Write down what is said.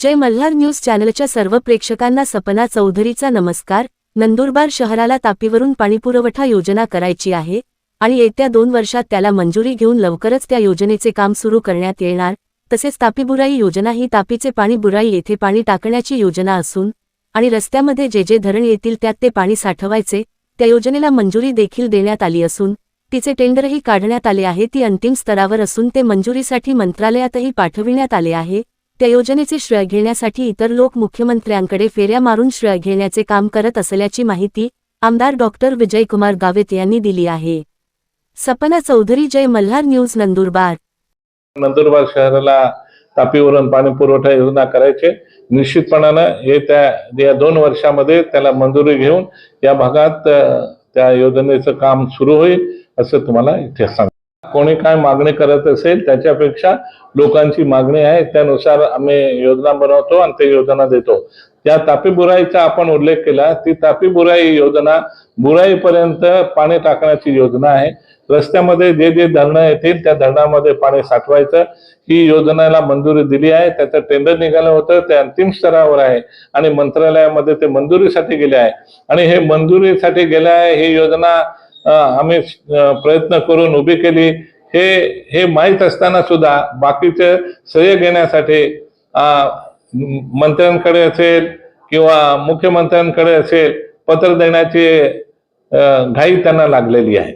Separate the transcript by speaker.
Speaker 1: जय Malhar news चॅनलच्या सर्व प्रेक्षकांना सपना चौधरीचा नमस्कार. नंदुरबार शहराला तापीवरून पाणीपुरवठा योजना करायची आहे आणि येत्या दोन वर्षात त्याला मंजुरी घेऊन लवकरच त्या योजनेचे काम सुरू करण्यात येणार. तसेच तापीबुराई योजना ही तापीचे पाणी बुराई येथे पाणी टाकण्याची योजना असून आणि रस्त्यामध्ये जे जे धरण येतील त्यात ते पाणी साठवायचे त्या योजनेला मंजुरी देखील देण्यात आली असून तिचे टेंडरही काढण्यात आले आहे. ती अंतिम स्तरावर असून ते मंजुरीसाठी मंत्रालयातही पाठविण्यात आले आहे. त्या योजनेचे श्रेय घेण्यासाठी इतर लोक मुख्यमंत्र्यांकडे फेऱ्या मारून श्रेय घेण्याचे काम करत असल्याची माहिती आमदार डॉक्टर विजयकुमार गावित यांनी दिली आहे. सपना चौधरी जय मल्हार न्यूज नंदुरबार.
Speaker 2: नंदुरबार शहराला तापीवरून पाणी पुरवठा योजना करायचे. निश्चितपणानं हे त्या या दोन वर्षामध्ये त्याला मंजुरी घेऊन या भागात त्या योजनेचं काम सुरू होईल असं तुम्हाला इथे सांग कोणी काय मागणी करत असेल त्याच्यापेक्षा लोकांची मागणी आहे त्यानुसार आम्ही योजना बनवतो आणि ते योजना देतो. त्या तापी बुराईचा आपण उल्लेख केला ती तापी बुराई योजना बुराईपर्यंत पाणी टाकण्याची योजना आहे. रस्त्यामध्ये जे जे धरणं येतील त्या धरणामध्ये पाणी साठवायचं. ही योजनेला मंजुरी दिली आहे त्याचं टेंडर निघालं होतं ते अंतिम स्तरावर आहे आणि मंत्रालयामध्ये ते मंजुरीसाठी गेले आहे. आणि हे मंजुरीसाठी गेले आहे ही योजना आम्ही प्रयत्न करून उभी केली. हे हे माहीत असताना सुद्धा बाकीचे श्रेय घेण्यासाठी मंत्र्यांकडे असेल किंवा मुख्यमंत्र्यांकडे असेल पत्र देण्याची घाई त्यांना लागलेली आहे.